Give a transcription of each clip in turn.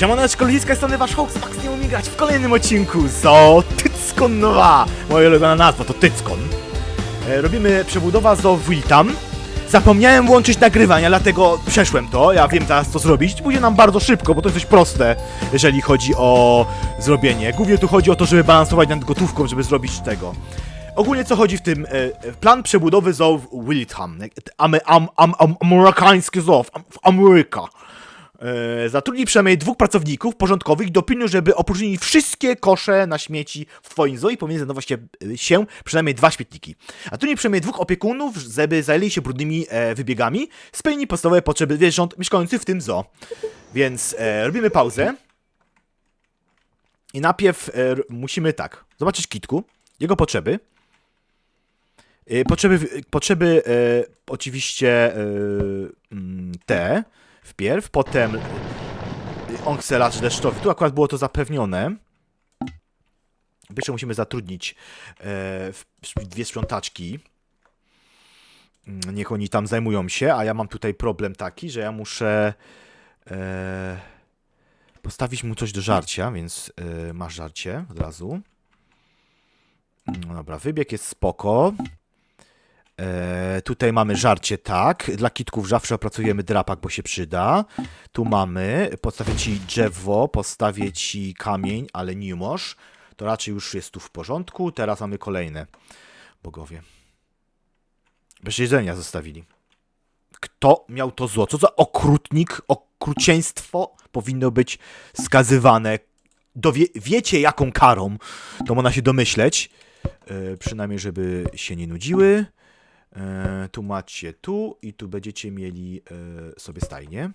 Siemaneczko, ludziska strony wasz host Max nie umie grać w kolejnym odcinku zo Tyckon 2 Moja ulubiona nazwa to Tyckon. E, Robimy przebudowa zo Wiltam Zapomniałem włączyć nagrywania, dlatego przeszłem to, ja wiem teraz co zrobić. Pójdzie nam bardzo szybko, bo to jest dość proste, jeżeli chodzi o zrobienie. Głównie tu chodzi o to, żeby balansować nad gotówką, żeby zrobić tego. Ogólnie co chodzi w tym, e, e, plan przebudowy zoo w Wiltham, am, am, am, am, amerykański w, w Ameryka E, Zatrudnij przynajmniej dwóch pracowników porządkowych dopilnuj, żeby opróżnili wszystkie kosze na śmieci w twoim zoo i powinien znajdować się, e, się przynajmniej dwa śmietniki. Nie przynajmniej dwóch opiekunów, żeby zajęli się brudnymi e, wybiegami, spełnili podstawowe potrzeby zwierząt mieszkających w tym zoo. Więc e, robimy pauzę. I najpierw e, musimy tak, zobaczyć kitku, jego potrzeby. E, Potrzeby, potrzeby e, oczywiście e, mm, te wpierw, potem y, on chce lacz deszczowy. Tu akurat było to zapewnione. Jeszcze musimy zatrudnić e, dwie sprzątaczki. Mm, Niech oni tam zajmują się, a ja mam tutaj problem taki, że ja muszę e, postawić mu coś do żarcia, więc e, masz żarcie od razu. No dobra, wybieg jest spoko. E, tutaj mamy żarcie, tak. Dla kitków zawsze opracujemy drapak, bo się przyda. Tu mamy, postawię ci drzewo, postawię ci kamień, ale nie możesz. To raczej już jest tu w porządku. Teraz mamy kolejne. Bogowie. Bez jedzenia zostawili. Kto miał to zło? Co za okrutnik, okrucieństwo powinno być skazywane. Dowie, wiecie jaką karą, to można się domyśleć. E, przynajmniej, żeby się nie nudziły. E, tu macie tu i tu będziecie mieli e, sobie stajnie.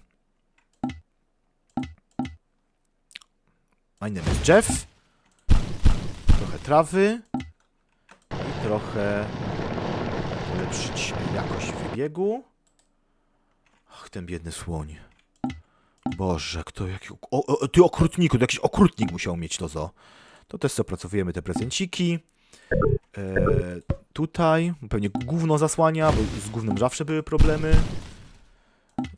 My name is Jeff. Trochę trawy. I trochę ulepszyć jakość wybiegu. Ach, ten biedny słoń. Boże, kto jaki... O, o, ty okrutniku, to jakiś okrutnik musiał mieć to zo. To też opracowujemy te prezenciki. E, tutaj pewnie gówno zasłania, bo z gównem zawsze były problemy.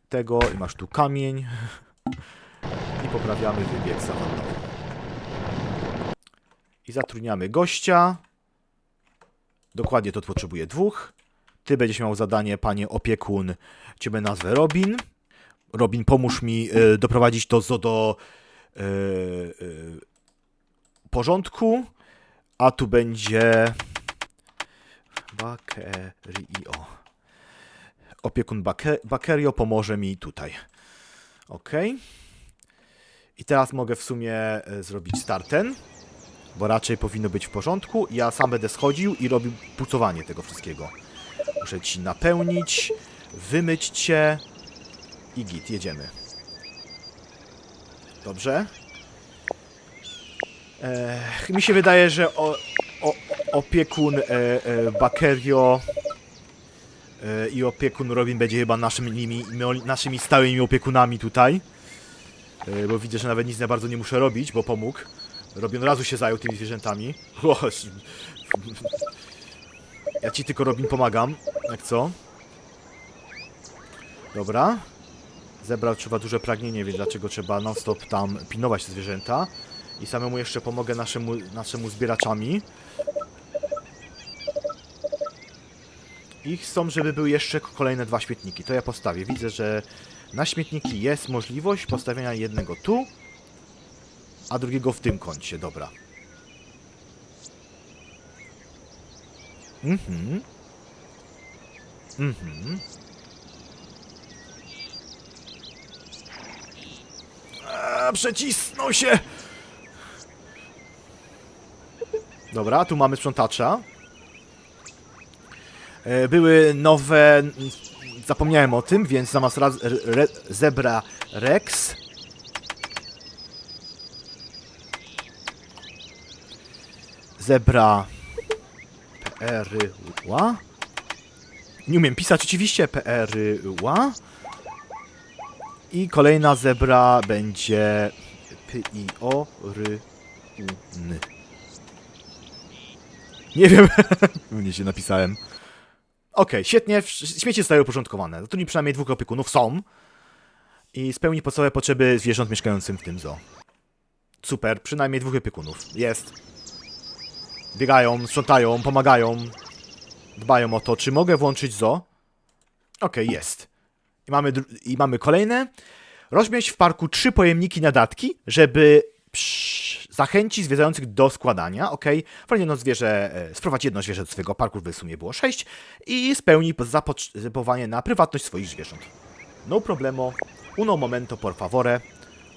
Tego i masz tu kamień. I poprawiamy wybieg zawodowy. I zatrudniamy gościa. Dokładnie to potrzebuje dwóch. Ty będziesz miał zadanie, panie opiekun. Ciebie nazwę Robin. Robin, pomóż mi e, doprowadzić to zo do e, e, porządku. A tu będzie Bakerio. Opiekun Bake- Bakerio pomoże mi tutaj. Ok. I teraz mogę w sumie e, zrobić starten, bo raczej powinno być w porządku. Ja sam będę schodził i robił pucowanie tego wszystkiego. Muszę ci napełnić, wymyć cię i git, jedziemy. Dobrze? Ech, mi się wydaje, że o, o, opiekun e, e, Bakerio e, i opiekun Robin będzie chyba naszymi, naszymi stałymi opiekunami tutaj. E, bo widzę, że nawet nic za bardzo nie muszę robić, bo pomógł. Robin razu się zajął tymi zwierzętami. Ja ci tylko Robin pomagam, jak co. Dobra. Zebrał trzeba duże pragnienie, więc dlaczego trzeba non-stop tam pilnować te zwierzęta. I samemu jeszcze pomogę naszemu, naszemu zbieraczami. I chcą, żeby były jeszcze kolejne dwa śmietniki. To ja postawię. Widzę, że na śmietniki jest możliwość postawienia jednego tu, a drugiego w tym kącie. Dobra. Mhm. Mhm. A, przecisnął się! Dobra, tu mamy sprzątacza. E, Były nowe. Zapomniałem o tym, więc zamiast raz, re, zebra Rex. Zebra. Perła. Nie umiem pisać oczywiście. Perła. I kolejna zebra będzie. P-I-O-R-U-N. Nie wiem. Mnie się napisałem. Okej, świetnie. Śmieci zostały uporządkowane. Tu przynajmniej dwóch opiekunów są. I spełni podstawowe potrzeby zwierząt mieszkającym w tym zoo. Super, przynajmniej dwóch opiekunów. Jest. Biegają, sprzątają, pomagają. Dbają o to, czy mogę włączyć zoo. Okej, jest. I mamy, I mamy kolejne. Rozmieść w parku trzy pojemniki na datki, żeby zachęcić zwiedzających do składania. Ok, jedno zwierzę, e, sprowadź jedno zwierzę do swojego parku, w sumie było sześć i spełni zapotrzebowanie na prywatność swoich zwierząt. No problemo. Uno momento por favore.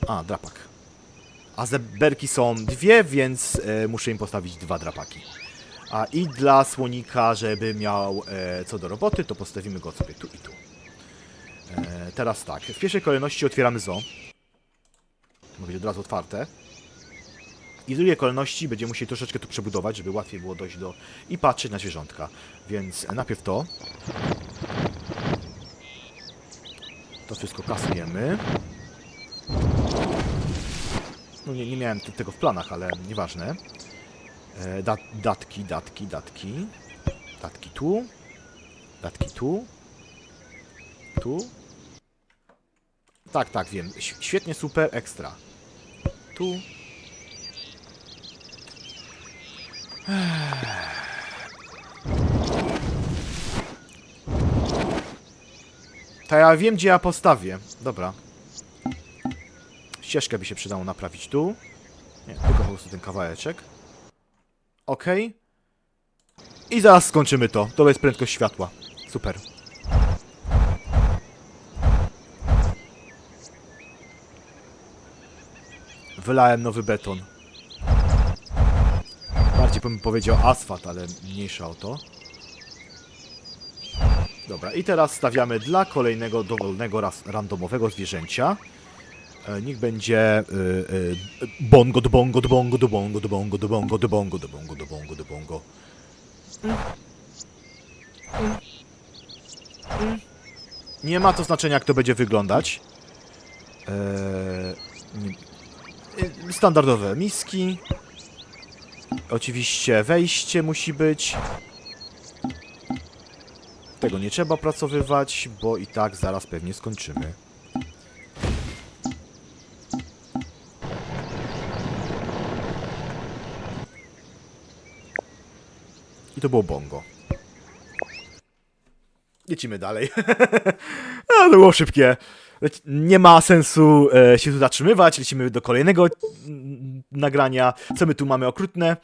A, drapak. A zeberki są dwie, więc e, muszę im postawić dwa drapaki. A i dla słonika, żeby miał e, co do roboty, to postawimy go sobie tu i tu. E, teraz tak, w pierwszej kolejności otwieramy zoo. Ma być od razu otwarte. I w drugiej kolejności będziemy musieli troszeczkę tu przebudować, żeby łatwiej było dojść do i patrzeć na zwierzątka. Więc najpierw to. To wszystko kasujemy. No nie, nie miałem te- tego w planach, ale nieważne. E, dat, datki, datki, datki. Datki tu. Datki tu. Tu. Tak, tak, wiem. Świetnie, super, ekstra. Tu. To ja wiem, gdzie ja postawię. Dobra. Ścieżkę by się przydało naprawić tu. Nie, tylko po prostu ten kawałeczek. Okej. I zaraz skończymy to. To jest prędkość światła. Super. Wylałem nowy beton. Bardziej bym powiedział asfalt, ale mniejsza o to. Dobra, i teraz stawiamy dla kolejnego dowolnego raz, randomowego zwierzęcia. E, niech będzie e, e, bongo do bongo do bongo do bongo do bongo do bongo do bongo do bongo do bongo do bongo. Nie ma to znaczenia, jak to będzie wyglądać. E, e, standardowe miski. Oczywiście wejście musi być. Tego nie trzeba pracowywać, bo i tak zaraz pewnie skończymy. I to było bongo. Lecimy dalej. A, to było szybkie. Nie ma sensu e, się tu zatrzymywać. Lecimy do kolejnego nagrania. Co my tu mamy okrutne?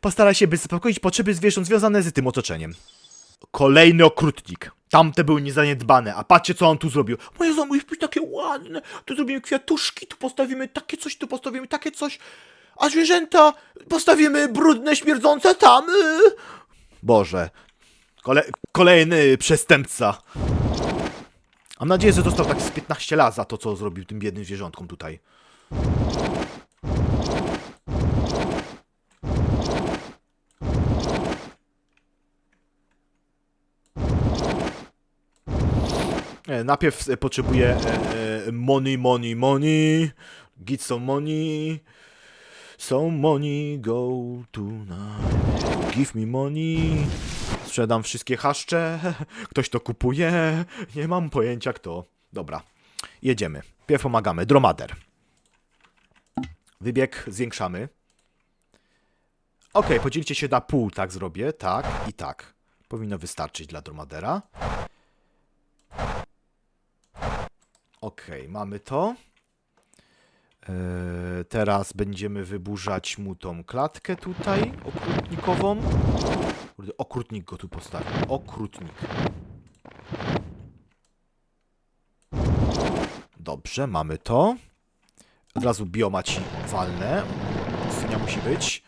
Postaraj się, by zaspokoić potrzeby zwierząt związane z tym otoczeniem. Kolejny okrutnik. Tamte były niezaniedbane, a patrzcie co on tu zrobił. Moje zombie być takie ładne. Tu zrobimy kwiatuszki, tu postawimy takie coś, tu postawimy takie coś. A zwierzęta postawimy brudne, śmierdzące tam. y. Boże. Kole kolejny przestępca. Mam nadzieję, że dostał tak z 15 lat za to, co zrobił tym biednym zwierzątkom tutaj. E, Najpierw e, potrzebuję e, money, money, money. Get some money. Some money go tonight. Give me money. Sprzedam wszystkie haszcze. Ktoś to kupuje. Nie mam pojęcia kto. Dobra. Jedziemy. Pierw pomagamy. Dromader. Wybieg zwiększamy. Ok, podzielcie się na pół, tak zrobię. Tak i tak. Powinno wystarczyć dla dromadera. Okej, mamy to. Eee, teraz będziemy wyburzać mu tą klatkę tutaj, okrutnikową. Kurde, okrutnik go tu postawił. Okrutnik. Dobrze, mamy to. Od razu bioma ci walne. Pustynia musi być.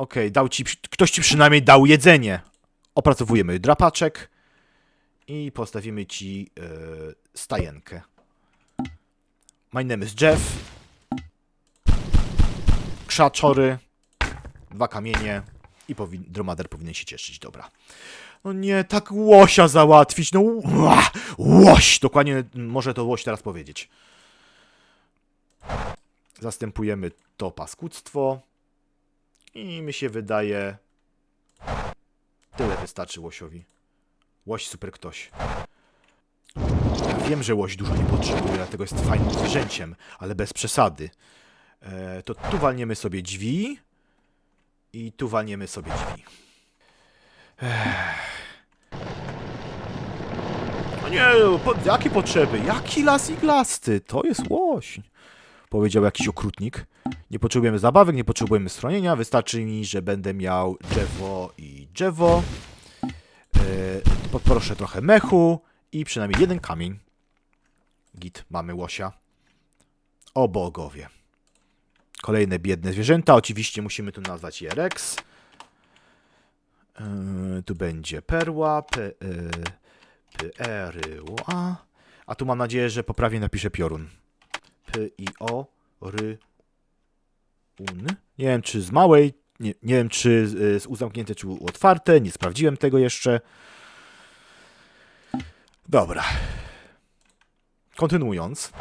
Okej, dał ci, ktoś ci przynajmniej dał jedzenie. Opracowujemy drapaczek i postawimy ci e, stajenkę. My name is Jeff. Krzaczory. Dwa kamienie. I powin, dromader powinien się cieszyć, dobra. No nie, tak łosia załatwić, no łoś, dokładnie może to łoś teraz powiedzieć. Zastępujemy to paskudztwo. I mi się wydaje... Tyle wystarczy łosiowi. Łoś super ktoś. wiem, że łoś dużo nie potrzebuje, dlatego jest fajnym zwierzęciem, ale bez przesady. E, to tu walniemy sobie drzwi i tu walniemy sobie drzwi. Ech. O nie, po, jakie potrzeby? Jaki las iglasty? To jest łoś. Powiedział jakiś okrutnik. Nie potrzebujemy zabawek, nie potrzebujemy stronienia. Wystarczy mi, że będę miał drzewo i drzewo. Yy, poproszę trochę mechu i przynajmniej jeden kamień. Git, mamy łosia. O bogowie. Kolejne biedne zwierzęta. Oczywiście musimy tu nazwać je Rex. Yy, tu będzie perła. P, yy, P, R, U, A. A tu mam nadzieję, że poprawnie napiszę piorun. P, I, O, R, Un. Nie wiem, czy z małej, nie, nie wiem, czy z U zamknięte, czy otwarte. Nie sprawdziłem tego jeszcze. Dobra. Kontynuując.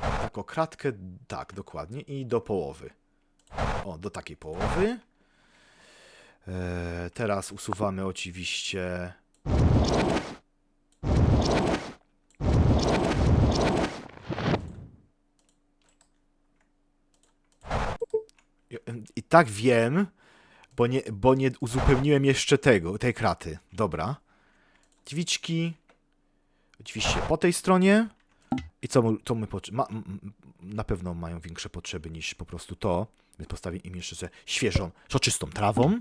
Taką kratkę, tak, dokładnie. I do połowy. O, do takiej połowy. E, teraz usuwamy oczywiście. I- I tak wiem, bo nie, bo nie uzupełniłem jeszcze tego, tej kraty. Dobra. Dźwiczki. Oczywiście po tej stronie. I co, co my ma, Na pewno mają większe potrzeby niż po prostu to. Więc postawię im jeszcze ze świeżą, soczystą trawą.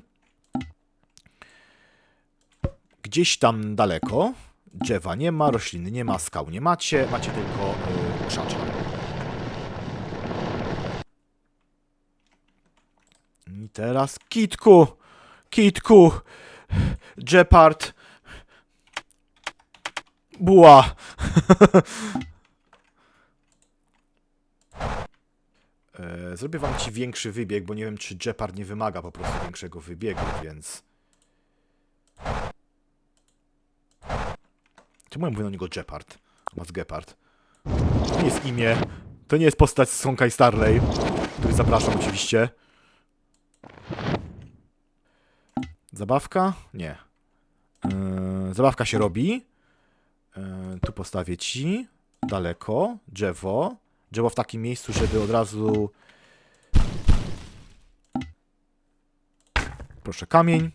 Gdzieś tam daleko drzewa nie ma, rośliny nie ma, skał nie macie, macie tylko yy, krzacza. I teraz kitku, kitku, Jeopard, buła. E, Zrobię wam ci większy wybieg, bo nie wiem, czy Jeopard nie wymaga po prostu większego wybiegu, więc... Czemu ja mówię na niego Jeopard? Mas Gepard. To nie jest imię. To nie jest postać z Sonka i Starley, który zapraszam oczywiście. Zabawka? Nie. Yy, zabawka się robi. Yy, tu postawię ci. Daleko. Drzewo. Drzewo w takim miejscu, żeby od razu... Proszę, kamień.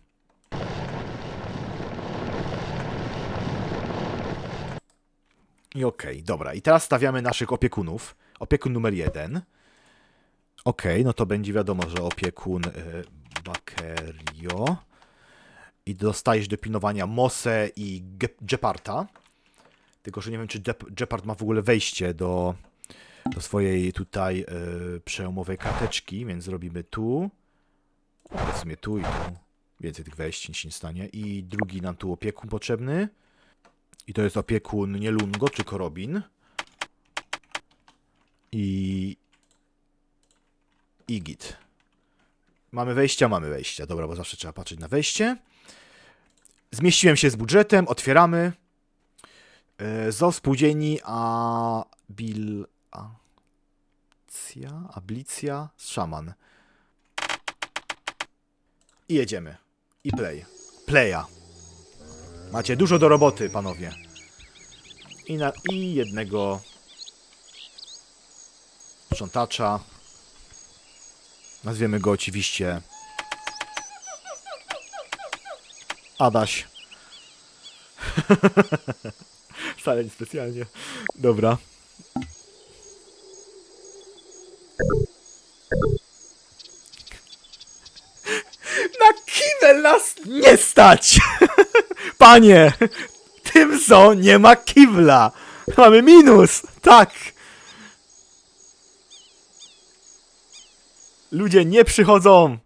I okej, dobra. I teraz stawiamy naszych opiekunów. Opiekun numer jeden. Okej, no to będzie wiadomo, że opiekun y, Bakerio. I dostajesz do pilnowania Mosę i Ge- Jeparta. Tylko, że nie wiem, czy Jep- Jepard ma w ogóle wejście do, do swojej tutaj y, przełomowej karteczki, więc zrobimy tu. Sumie tu i tu. Więcej tych wejść, nic się nie stanie. I drugi nam tu opiekun potrzebny. I to jest opiekun nie Lungo, tylko Robin. I... I git. Mamy wejścia? Mamy wejścia. Dobra, bo zawsze trzeba patrzeć na wejście. Zmieściłem się z budżetem, otwieramy. E, Zo spółdzielni Abil... Acja? Ablicja? Szaman. I jedziemy. I play. Playa. Macie dużo do roboty, panowie. I, na, i jednego sprzątacza. Nazwiemy go oczywiście Adaś. Wcale nie specjalnie. Dobra. Na kibel nas nie stać! Panie! Tym zo nie ma kibla! Mamy minus! Tak! Ludzie nie przychodzą!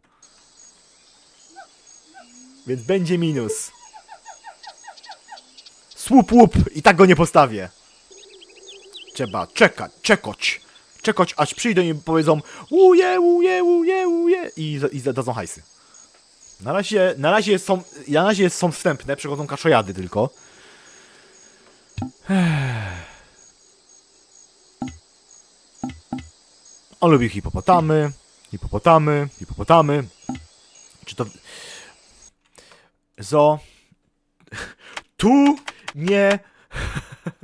Więc będzie minus. Słup łup! I tak go nie postawię. Trzeba czekać, czekoć. Czekoć, aż przyjdą i powiedzą uje, uje, uje, uje i, i zadadzą hajsy. Na razie, na razie są, na razie są wstępne, przychodzą kaszojady tylko. On lubi hipopotamy, hipopotamy, hipopotamy. Czy to... Zo... Tu nie...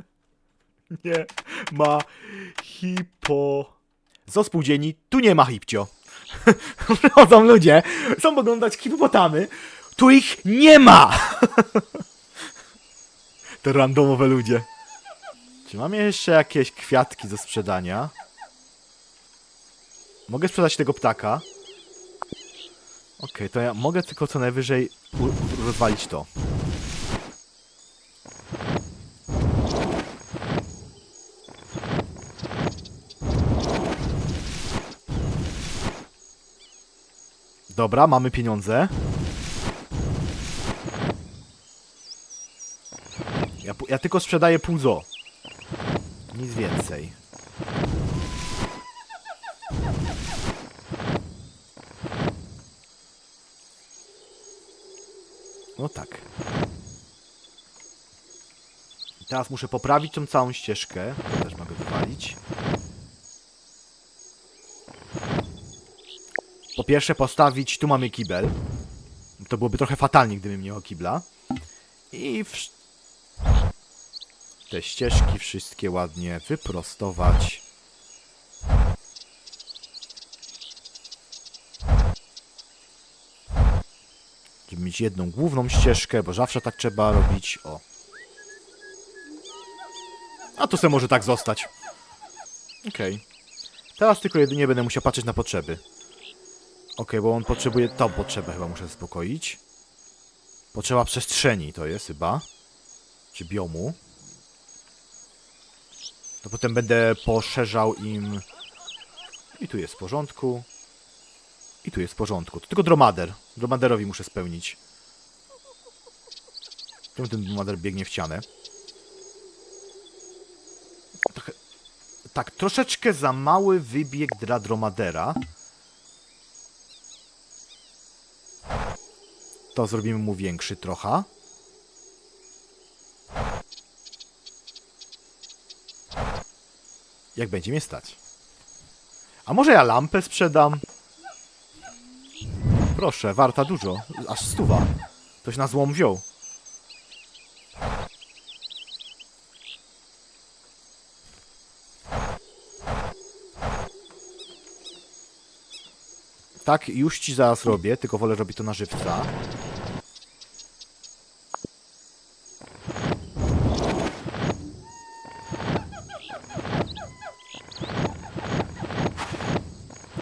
nie ma hipo... Zo spółdzielni, tu nie ma hipcio. Chodzą ludzie, chcą oglądać hipopotamy, tu ich nie ma! Te randomowe ludzie. Czy mam jeszcze jakieś kwiatki do sprzedania? Mogę sprzedać tego ptaka. Okej, to ja mogę tylko co najwyżej rozwalić to. Dobra, mamy pieniądze. Ja, ja tylko sprzedaję pół zo. Nic więcej. No tak. I Teraz muszę poprawić tą całą ścieżkę. To też mogę wywalić. Po pierwsze postawić, tu mamy kibel. To byłoby trochę fatalnie, gdybym nie miał kibla. I w... te ścieżki wszystkie ładnie wyprostować. Mieć jedną główną ścieżkę, bo zawsze tak trzeba robić. O. A to se może tak zostać. Okej. Teraz tylko jedynie będę musiał patrzeć na potrzeby. Okej, bo on potrzebuje... Tą potrzebę chyba muszę zaspokoić. Potrzeba przestrzeni to jest chyba. Czy biomu. To potem będę poszerzał im... I tu jest w porządku. I tu jest w porządku. To tylko dromader. Dromaderowi muszę spełnić. Czemu ten dromader biegnie w ścianę? Trochę... Tak, troszeczkę za mały wybieg dla dromadera. To zrobimy mu większy trochę. Jak będzie mnie stać. A może ja lampę sprzedam? Proszę, warta dużo. Aż stuwa. Ktoś na złom wziął. Tak, już ci zaraz robię, tylko wolę robić to na żywca.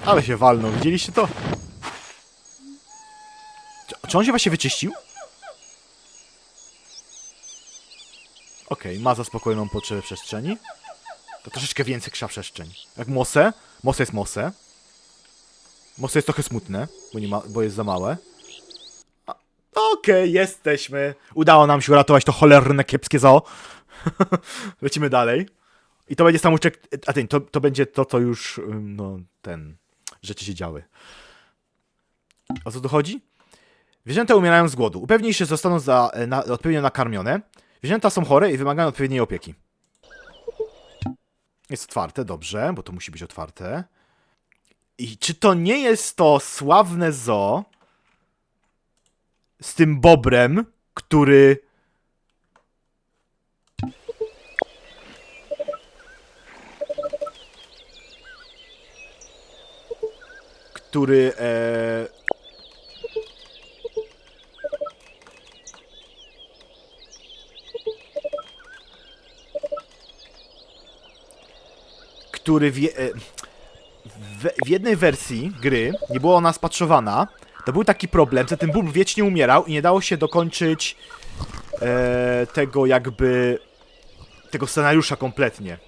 Ale się walnął, widzieliście to? Czy, on się właśnie wyczyścił? Okej, ma zaspokojoną potrzebę przestrzeni. To troszeczkę więcej krza przestrzeń. Jak Mose. Mose jest Mose. Mose jest trochę smutne, bo, nie ma, bo jest za małe. Okej, jesteśmy. Udało nam się uratować to cholerne, kiepskie zoo. Lecimy dalej. I to będzie samouczek... A ten, to, to będzie to, co już, no, ten... Rzeczy się działy. O co tu chodzi? Zwierzęta umierają z głodu. Upewnij się, że zostaną za, e, na, odpowiednio nakarmione. Zwierzęta są chore i wymagają odpowiedniej opieki. Jest otwarte, dobrze, bo to musi być otwarte. I czy to nie jest to sławne zoo z tym bobrem, który... który e, który w, e, w, w jednej wersji gry nie była ona spatchowana. To był taki problem, że ten bób wiecznie umierał i nie dało się dokończyć e, tego jakby tego scenariusza kompletnie.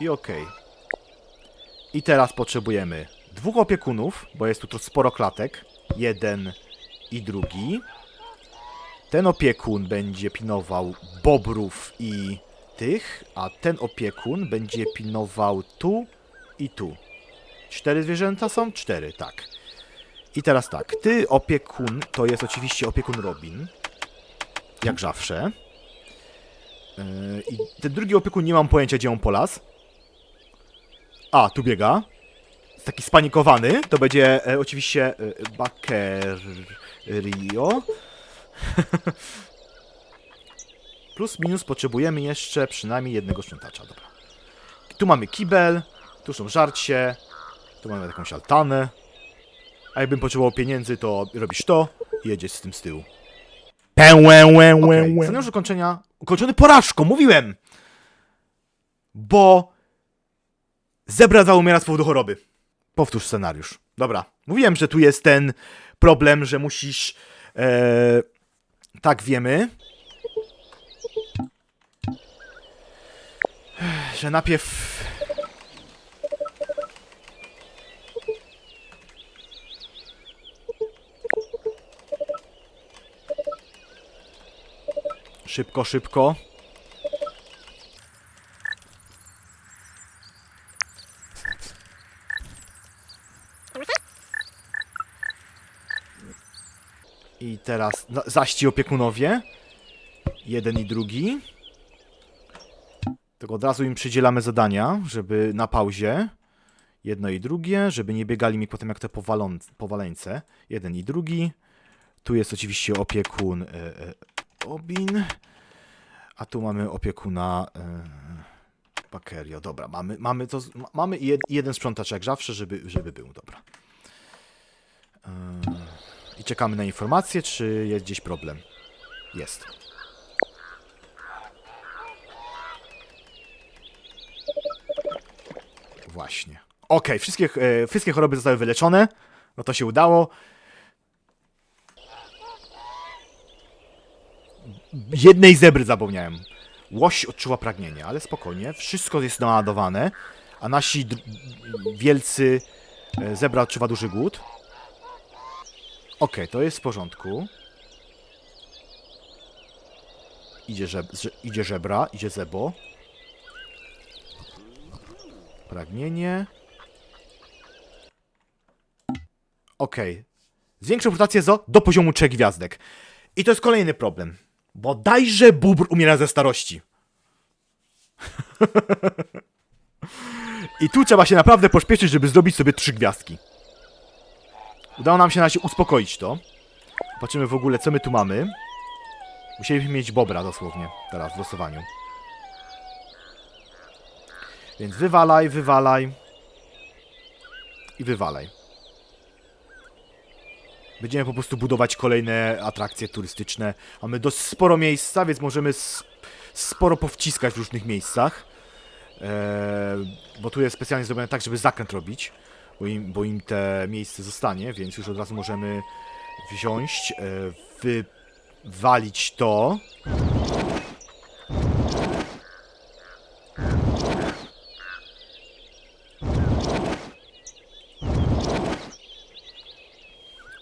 I okej. I teraz potrzebujemy dwóch opiekunów, bo jest tu sporo klatek. Jeden i drugi. Ten opiekun będzie pilnował bobrów i tych, a ten opiekun będzie pilnował tu i tu. Cztery zwierzęta są? Cztery, tak. I teraz tak, ty opiekun, to jest oczywiście opiekun Robin. Jak zawsze. Yy, I ten drugi opiekun nie mam pojęcia, gdzie on polas. A, tu biega. Jest taki spanikowany. To będzie e, oczywiście e, Bakerio. Plus minus potrzebujemy jeszcze przynajmniej jednego sprzątacza. Dobra. Tu mamy kibel, tu są żarcie, tu mamy jakąś altanę. A jakbym potrzebował pieniędzy, to robisz to i jedziesz z tym z tyłu. Łę, Okay. Scenariusz ukończenia. Ukończony porażką, mówiłem! Bo. Zebra zaumiera z powodu choroby. Powtórz scenariusz. Dobra. Mówiłem, że tu jest ten problem, że musisz. E, tak wiemy. Że najpierw. Szybko, szybko. Teraz na- zaś ci opiekunowie. Jeden i drugi. Tylko od razu im przydzielamy zadania, żeby na pauzie. Jedno i drugie, żeby nie biegali mi potem jak te powaleńce. Jeden i drugi. Tu jest oczywiście opiekun e, e, Obin. A tu mamy opiekuna e, Bakerio. Dobra, mamy, mamy, to, mamy jed, jeden sprzątacz jak zawsze, żeby, żeby był. Dobra. I czekamy na informację, czy jest gdzieś problem. Jest. Właśnie. Okej, wszystkie, e, wszystkie choroby zostały wyleczone. No to się udało. jednej zebry zapomniałem. Łoś odczuwa pragnienie, ale spokojnie, wszystko jest naładowane, a nasi wielcy e, zebra odczuwa duży głód. Okej, to jest w porządku. Idzie, żeb że- idzie żebra, idzie zebo. Pragnienie. Okej. Zwiększą reputację zo do poziomu 3 gwiazdek. I to jest kolejny problem. Bo dajże bubr umiera ze starości. I tu trzeba się naprawdę pośpieszyć, żeby zrobić sobie trzy gwiazdki. Udało nam się na razie uspokoić to. Zobaczymy w ogóle, co my tu mamy. Musieliśmy mieć bobra dosłownie teraz w losowaniu. Więc wywalaj, wywalaj. I wywalaj. Będziemy po prostu budować kolejne atrakcje turystyczne. Mamy dość sporo miejsca, więc możemy sporo powciskać w różnych miejscach. Eee, bo tu jest specjalnie zrobione tak, żeby zakręt robić, bo im, bo im te miejsce zostanie, więc już od razu możemy wziąć, e, wywalić to.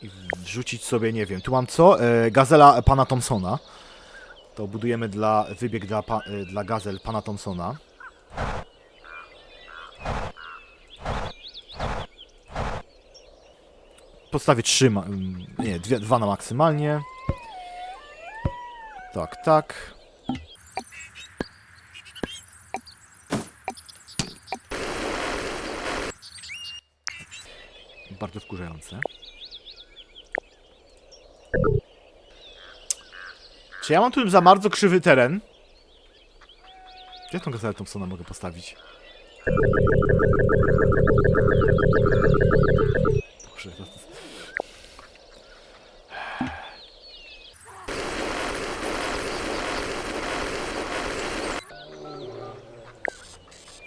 i wrzucić sobie, nie wiem, tu mam co? E, gazela pana Thompsona. To budujemy dla, wybieg dla, e, dla gazel pana Thompsona. Postawię trzy, mm, nie, dwa na maksymalnie. Tak, tak. Bardzo wkurzające. Czy ja mam tu za bardzo krzywy teren? Gdzie tą gazetę Thompsona mogę postawić?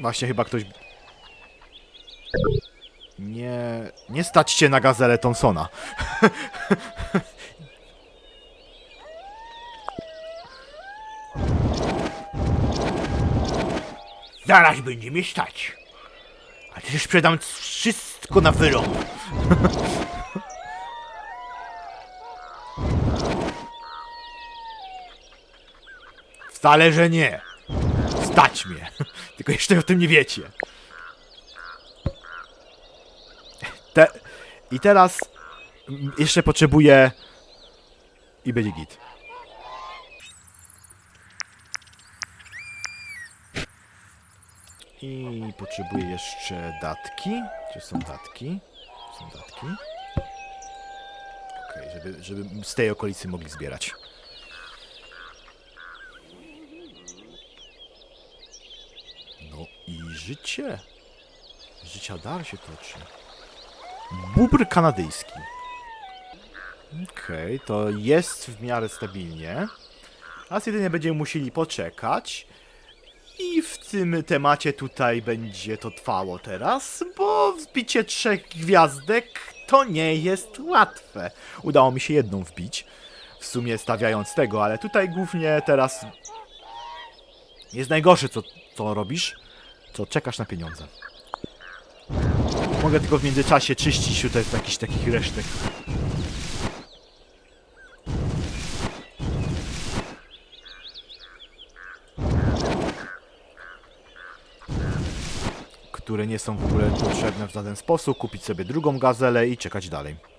Właśnie chyba ktoś... Nie... Nie stać się na gazelę Thompsona. Zaraz będzie mnie stać. A ty sprzedam wszystko na wyrąb. Wcale, że nie. Stać mnie. Tylko jeszcze o tym nie wiecie. Te... I teraz jeszcze potrzebuję i będzie git. I potrzebuję jeszcze datki. Gdzie są datki? Są datki. Okej, żeby, żeby z tej okolicy mogli zbierać. No i życie. Życia dar się toczy. Bubr kanadyjski. Okej, to jest w miarę stabilnie. A jedynie będziemy musieli poczekać. I w tym temacie tutaj będzie to trwało teraz, bo wbicie trzech gwiazdek to nie jest łatwe. Udało mi się jedną wbić, w sumie stawiając tego, ale tutaj głównie teraz jest najgorsze, co, co robisz, co czekasz na pieniądze. Mogę tylko w międzyczasie czyścić tutaj jakichś takich resztek. które nie są w ogóle potrzebne w żaden sposób, kupić sobie drugą gazelę i czekać dalej.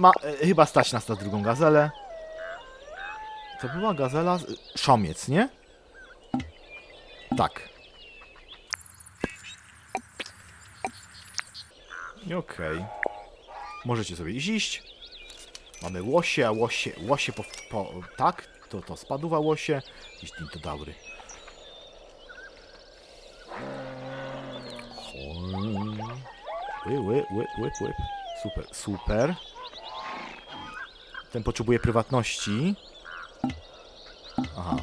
Ma, e, chyba stać nas na drugą gazelę. To była gazela z... Szomiec, nie? Tak. I Okej. Możecie sobie iść. Mamy łosie, a łosie, łosie po, po... Tak, to to spaduwa łosie. Jakieś dintodaury. Ły, ły, ły, łyp, łyp. Super, super. Ten potrzebuje prywatności. Aha.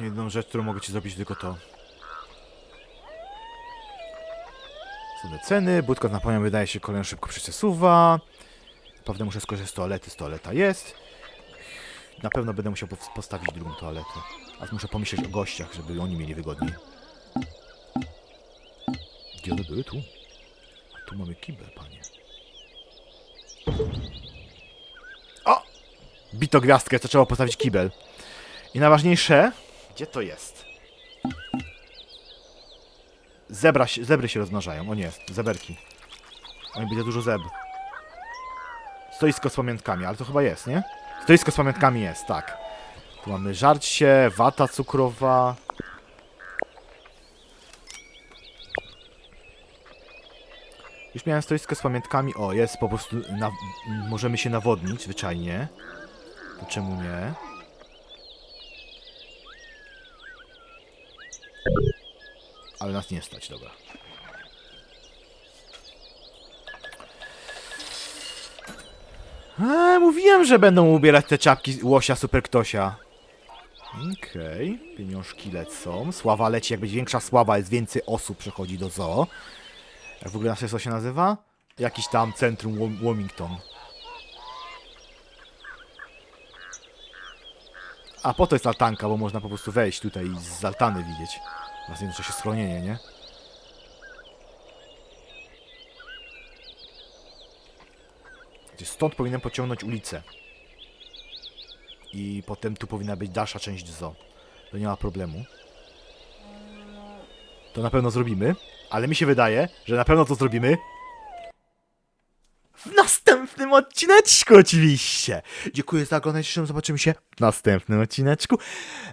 Jedną rzecz, którą mogę ci zrobić, tylko to. Są ceny, budka z napojem wydaje się kolejno szybko przesuwa. Pewnie muszę skorzystać z toalety, z toaleta jest. Na pewno będę musiał postawić drugą toaletę. A muszę pomyśleć o gościach, żeby oni mieli wygodniej. Gdzie one były? Tu. A tu mamy kibel, panie. O! Bito gwiazdkę, to trzeba postawić kibel. I najważniejsze... Gdzie to jest? Zebra się, zebry się rozmnażają. O nie, zeberki. Oni będzie dużo zeb. Stoisko z pamiątkami, ale to chyba jest, nie? Stoisko z pamiątkami jest, tak. Tu mamy żarcie, wata cukrowa. Już miałem stoisko z pamiątkami. O, jest po prostu. Na, możemy się nawodnić zwyczajnie. To czemu nie? Ale nas nie stać, dobra. A, mówiłem, że będą ubierać te czapki łosia super ktosia. Okej, pieniążki lecą. Sława leci, jak będzie większa sława, jest więcej osób przechodzi do zoo. Jak w ogóle nasze co się nazywa? Jakiś tam centrum Wilmington. A po to jest altanka, bo można po prostu wejść tutaj i z altany widzieć. Na jednocześnie schronienie, nie? Stąd powinienem pociągnąć ulicę. I potem tu powinna być dalsza część zoo. To nie ma problemu. To na pewno zrobimy. Ale mi się wydaje, że na pewno to zrobimy następnym odcineczku oczywiście. Dziękuję za oglądanie, zobaczymy się w następnym odcineczku.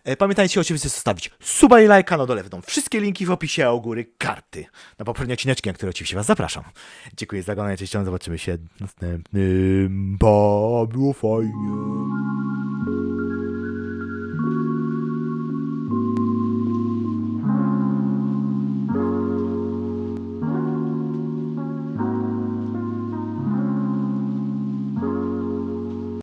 E, Pamiętajcie oczywiście zostawić suba i lajka, na dole będą wszystkie linki w opisie, a u góry karty na poprzednie odcineczki, na które oczywiście was zapraszam. Dziękuję za oglądanie, zresztą zobaczymy się w następnym. Ba, było fajnie.